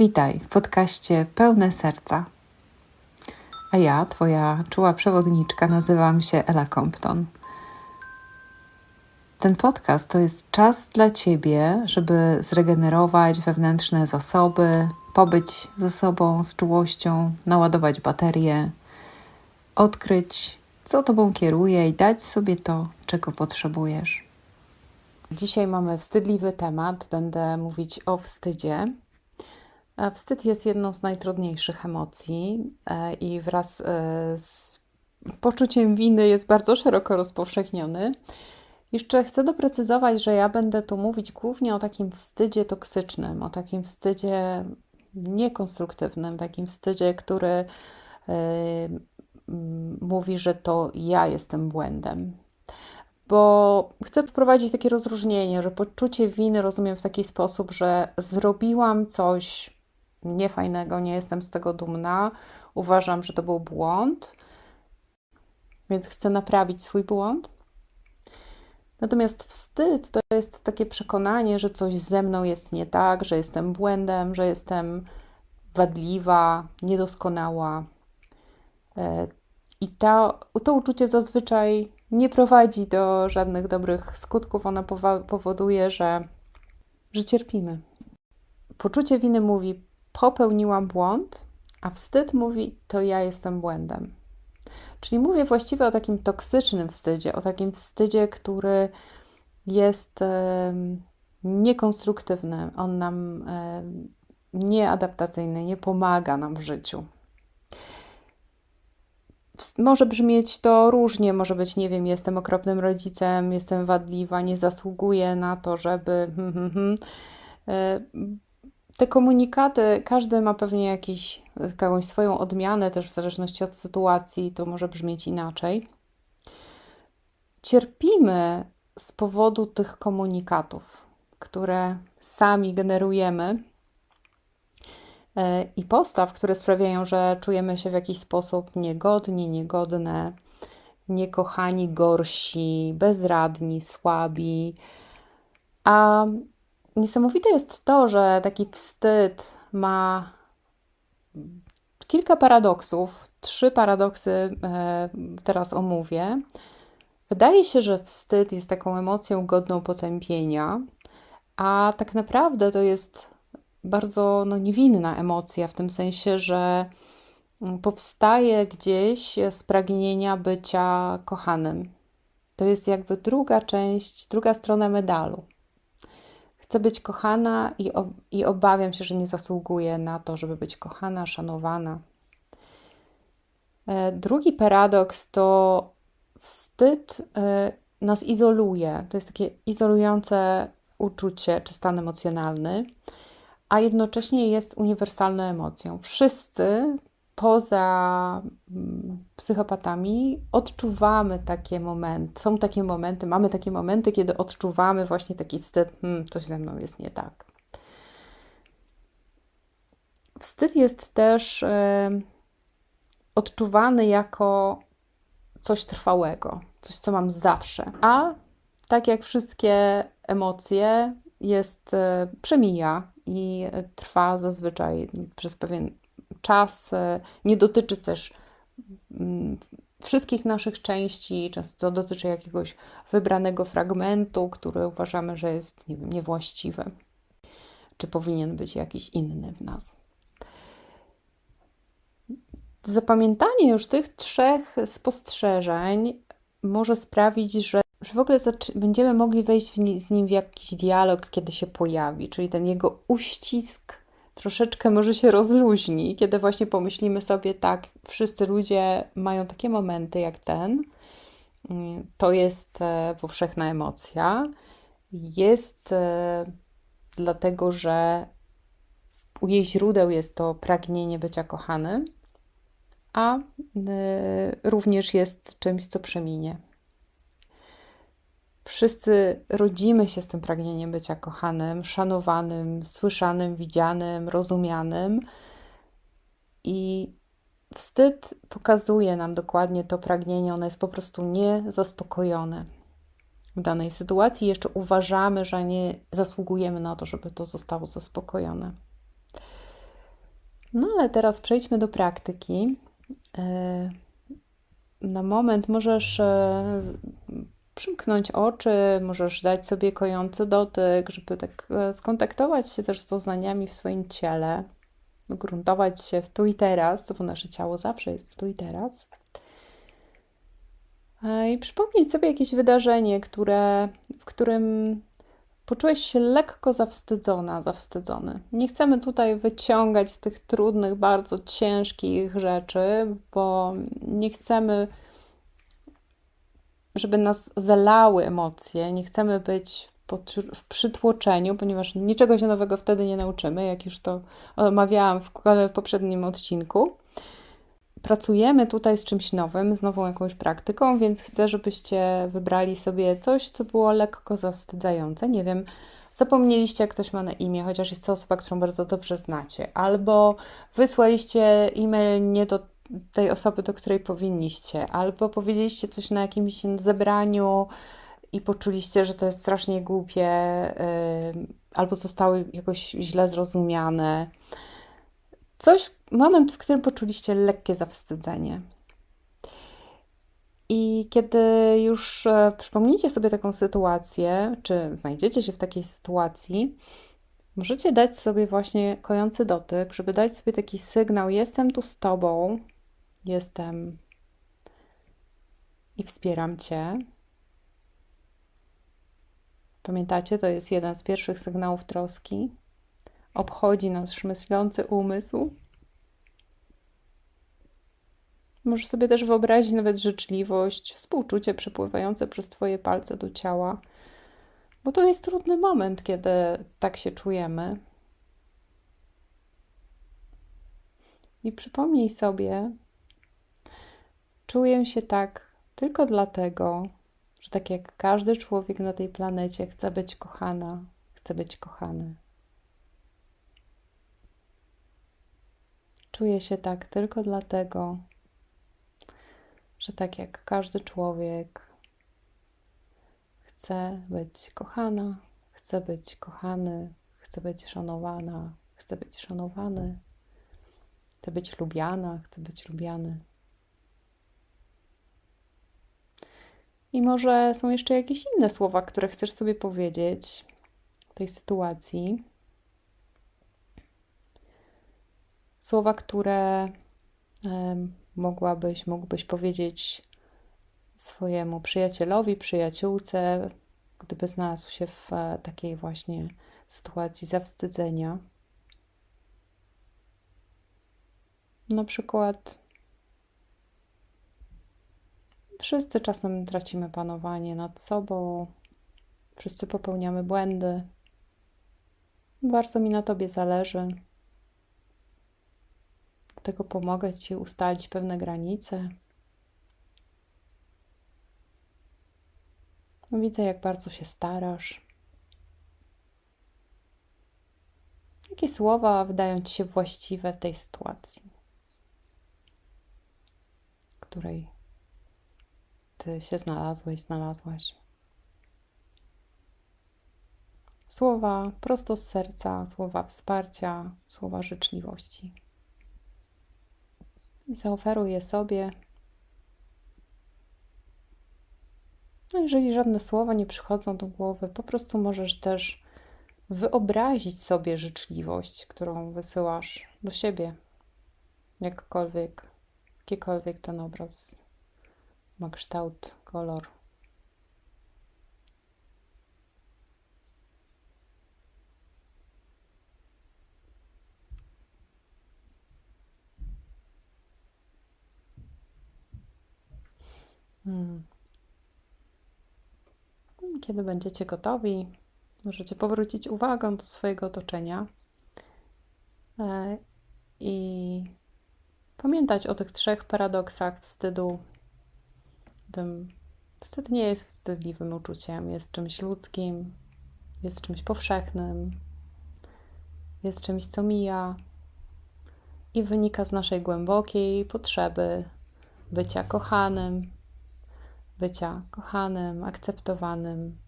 Witaj w podcaście Pełne Serca. A ja, Twoja czuła przewodniczka, nazywam się Ela Compton. Ten podcast to jest czas dla Ciebie, żeby zregenerować wewnętrzne zasoby, pobyć ze sobą z czułością, naładować baterię, odkryć, co Tobą kieruje i dać sobie to, czego potrzebujesz. Dzisiaj mamy wstydliwy temat. Będę mówić o wstydzie. E, wstyd jest jedną z najtrudniejszych emocji e, i wraz e, z poczuciem winy jest bardzo szeroko rozpowszechniony. Jeszcze chcę doprecyzować, że ja będę tu mówić głównie o takim wstydzie toksycznym, o takim wstydzie niekonstruktywnym, takim wstydzie, który mówi, że to ja jestem błędem. Bo chcę wprowadzić takie rozróżnienie, że poczucie winy rozumiem w taki sposób, że zrobiłam coś niefajnego, nie jestem z tego dumna, uważam, że to był błąd, więc chcę naprawić swój błąd. Natomiast wstyd to jest takie przekonanie, że coś ze mną jest nie tak, że jestem błędem, że jestem wadliwa, niedoskonała. E, I to, to uczucie zazwyczaj nie prowadzi do żadnych dobrych skutków. Ona powoduje, że, że cierpimy. Poczucie winy mówi: popełniłam błąd, a wstyd mówi: to ja jestem błędem. Czyli mówię właściwie o takim toksycznym wstydzie, o takim wstydzie, który jest niekonstruktywny, on nam nieadaptacyjny, nie pomaga nam w życiu. Może brzmieć to różnie, może być, nie wiem, jestem okropnym rodzicem, jestem wadliwa, nie zasługuję na to, żeby. te komunikaty, każdy ma pewnie jakiś, jakąś swoją odmianę, też w zależności od sytuacji, to może brzmieć inaczej. Cierpimy z powodu tych komunikatów, które sami generujemy e, i postaw, które sprawiają, że czujemy się w jakiś sposób niegodni, niegodne, niekochani, gorsi, bezradni, słabi. A Niesamowite jest to, że taki wstyd ma kilka paradoksów. Trzy paradoksy e, teraz omówię. Wydaje się, że wstyd jest taką emocją godną potępienia, a tak naprawdę to jest bardzo no, niewinna emocja, w tym sensie, że powstaje gdzieś z pragnienia bycia kochanym. To jest jakby druga część, druga strona medalu. Chcę być kochana i, ob i obawiam się, że nie zasługuję na to, żeby być kochana, szanowana. E, drugi paradoks to wstyd e, nas izoluje. To jest takie izolujące uczucie czy stan emocjonalny, a jednocześnie jest uniwersalną emocją. Wszyscy poza mm, psychopatami odczuwamy takie momenty, są takie momenty, mamy takie momenty, kiedy odczuwamy właśnie taki wstyd, hmm, coś ze mną jest nie tak. Wstyd jest też odczuwany jako coś trwałego, coś, co mam zawsze. A tak jak wszystkie emocje, jest, y, przemija i trwa zazwyczaj przez pewien czas e, nie dotyczy też mm, wszystkich naszych części, często dotyczy jakiegoś wybranego fragmentu, który uważamy, że jest nie wiem, niewłaściwy, czy powinien być jakiś inny w nas. Zapamiętanie już tych trzech spostrzeżeń może sprawić, że, że w ogóle będziemy mogli wejść z nim w jakiś dialog, kiedy się pojawi, czyli ten jego uścisk troszeczkę może się rozluźni, kiedy właśnie pomyślimy sobie, tak, wszyscy ludzie mają takie momenty jak ten. To jest e, powszechna emocja. Jest e, dlatego, że u jej źródeł jest to pragnienie bycia kochanym, a e, również jest czymś, co przeminie. Wszyscy rodzimy się z tym pragnieniem bycia kochanym, szanowanym, słyszanym, widzianym, rozumianym. I wstyd pokazuje nam dokładnie to pragnienie, ono jest po prostu niezaspokojone. W danej sytuacji jeszcze uważamy, że nie zasługujemy na to, żeby to zostało zaspokojone. No ale teraz przejdźmy do praktyki. E, na moment możesz e, przymknąć oczy, możesz dać sobie kojący dotyk, żeby tak e, skontaktować się też z doznaniami w swoim ciele, gruntować się w tu i teraz, bo nasze ciało zawsze jest w tu i teraz. I przypomnieć sobie jakieś wydarzenie, które, w którym poczułeś się lekko zawstydzona, zawstydzony. Nie chcemy tutaj wyciągać tych trudnych, bardzo ciężkich rzeczy, bo nie chcemy, żeby nas zalały emocje, nie chcemy być w przytłoczeniu, ponieważ niczego się nowego wtedy nie nauczymy, jak już to omawiałam w, w poprzednim odcinku pracujemy tutaj z czymś nowym, z nową jakąś praktyką, więc chcę, żebyście wybrali sobie coś, co było lekko zawstydzające. Nie wiem, zapomnieliście, jak ktoś ma na imię, chociaż jest to osoba, którą bardzo dobrze znacie, albo wysłaliście e-mail nie do tej osoby, do której powinniście, albo powiedzieliście coś na jakimś zebraniu i poczuliście, że to jest strasznie głupie, yy, albo zostały jakoś źle zrozumiane. Coś, moment, w którym poczuliście lekkie zawstydzenie. I kiedy już e, przypomnicie sobie taką sytuację, czy znajdziecie się w takiej sytuacji, możecie dać sobie właśnie kojący dotyk, żeby dać sobie taki sygnał: Jestem tu z Tobą, jestem i wspieram Cię. Pamiętacie, to jest jeden z pierwszych sygnałów troski. Obchodzi nasz myślący umysł. Możesz sobie też wyobrazić nawet życzliwość, współczucie przepływające przez Twoje palce do ciała, bo to jest trudny moment, kiedy tak się czujemy. I przypomnij sobie, czuję się tak tylko dlatego, że tak jak każdy człowiek na tej planecie chce być kochana, chce być kochany. Czuję się tak tylko dlatego, że tak jak każdy człowiek chce być kochana, chce być kochany, chce być szanowana, chce być szanowany, chce być lubiana, chce być lubiany. I może są jeszcze jakieś inne słowa, które chcesz sobie powiedzieć w tej sytuacji. Słowa, które mogłabyś, mógłbyś powiedzieć swojemu przyjacielowi, przyjaciółce, gdyby znalazł się w e, takiej właśnie sytuacji zawstydzenia. Na przykład, wszyscy czasem tracimy panowanie nad sobą, wszyscy popełniamy błędy. Bardzo mi na tobie zależy. Dlatego pomogę Ci ustalić pewne granice. Widzę, jak bardzo się starasz. Jakie słowa wydają Ci się właściwe w tej sytuacji, w której Ty się znalazłeś, znalazłaś? Słowa prosto z serca, słowa wsparcia, słowa życzliwości i zaoferuj je sobie. No jeżeli żadne słowa nie przychodzą do głowy, po prostu możesz też wyobrazić sobie życzliwość, którą wysyłasz do siebie. Jakkolwiek, jakikolwiek ten obraz ma kształt, kolor. Hmm. Kiedy będziecie gotowi, możecie powrócić uwagą do swojego otoczenia e, i pamiętać o tych trzech paradoksach wstydu. Tym wstyd nie jest wstydliwym uczuciem, jest czymś ludzkim, jest czymś powszechnym, jest czymś, co mija i wynika z naszej głębokiej potrzeby bycia kochanym, bycia kochanym, akceptowanym,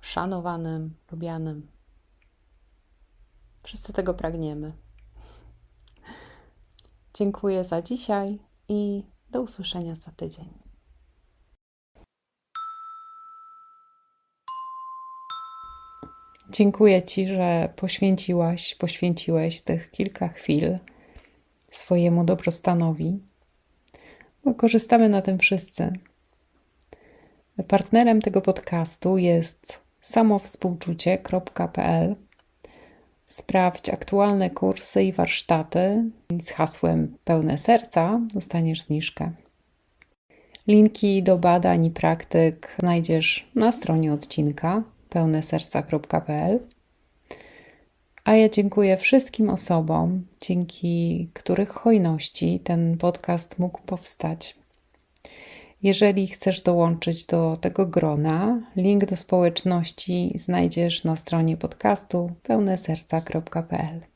szanowanym, lubianym. Wszyscy tego pragniemy. Dziękuję za dzisiaj i do usłyszenia za tydzień. Dziękuję Ci, że poświęciłaś, poświęciłeś tych kilka chwil swojemu dobrostanowi, bo korzystamy na tym wszyscy. Partnerem tego podcastu jest samowspółczucie.pl. Sprawdź aktualne kursy i warsztaty z hasłem Pełne serca dostaniesz zniżkę. Linki do badań i praktyk znajdziesz na stronie odcinka pełneserca.pl. A ja dziękuję wszystkim osobom, dzięki których hojności ten podcast mógł powstać. Jeżeli chcesz dołączyć do tego grona, link do społeczności znajdziesz na stronie podcastu pełneserca.pl.